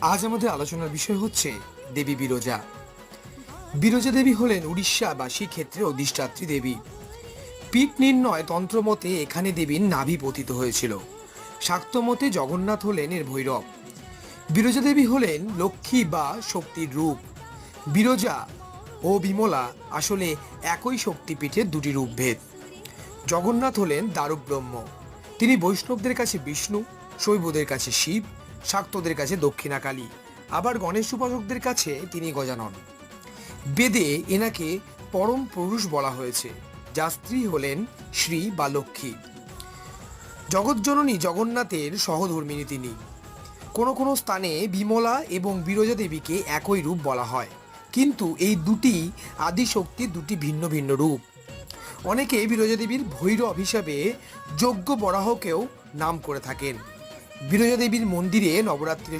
আজ আমাদের আলোচনার বিষয় হচ্ছে দেবী বিরজা। বিরজা দেবী হলেন উড়িষ্যাবাসী ক্ষেত্রে অধিষ্ঠাত্রী দেবী। পীঠ নির্ণয় তন্ত্রমতে এখানে দেবীর নাভি পতিত হয়েছিল। শাক্তমতে জগন্নাথ হলেন এর ভৈরব। বিরজা দেবী হলেন লক্ষ্মী বা শক্তির রূপ। বিরজা ও বিমলা আসলে একই শক্তিপীঠের দুটি রূপভেদ। জগন্নাথ হলেন দারুক ব্রহ্ম তিনি বৈষ্ণবদের কাছে বিষ্ণু, শৈবদের কাছে শিব শাক্তদের কাছে দক্ষিণাকালী। আবার গণেশ উপাসকদের কাছে তিনি গজানন। বেদে এনাকে পরম পুরুষ বলা হয়েছে যার স্ত্রী হলেন শ্রী বা লক্ষ্মী। জগৎজননী জগন্নাথের সহধর্মিনী তিনি। কোনো কোনো স্থানে বিমলা এবং বিরজা দেবীকে একই রূপ বলা হয়, কিন্তু এই দুটি আদিশক্তির দুটি ভিন্ন ভিন্ন রূপ। অনেকে বিরজা দেবীর ভৈরব হিসাবে যজ্ঞ বরাহকেও নাম করে থাকেন। বিরজা দেবীর মন্দিরে নবরাত্রির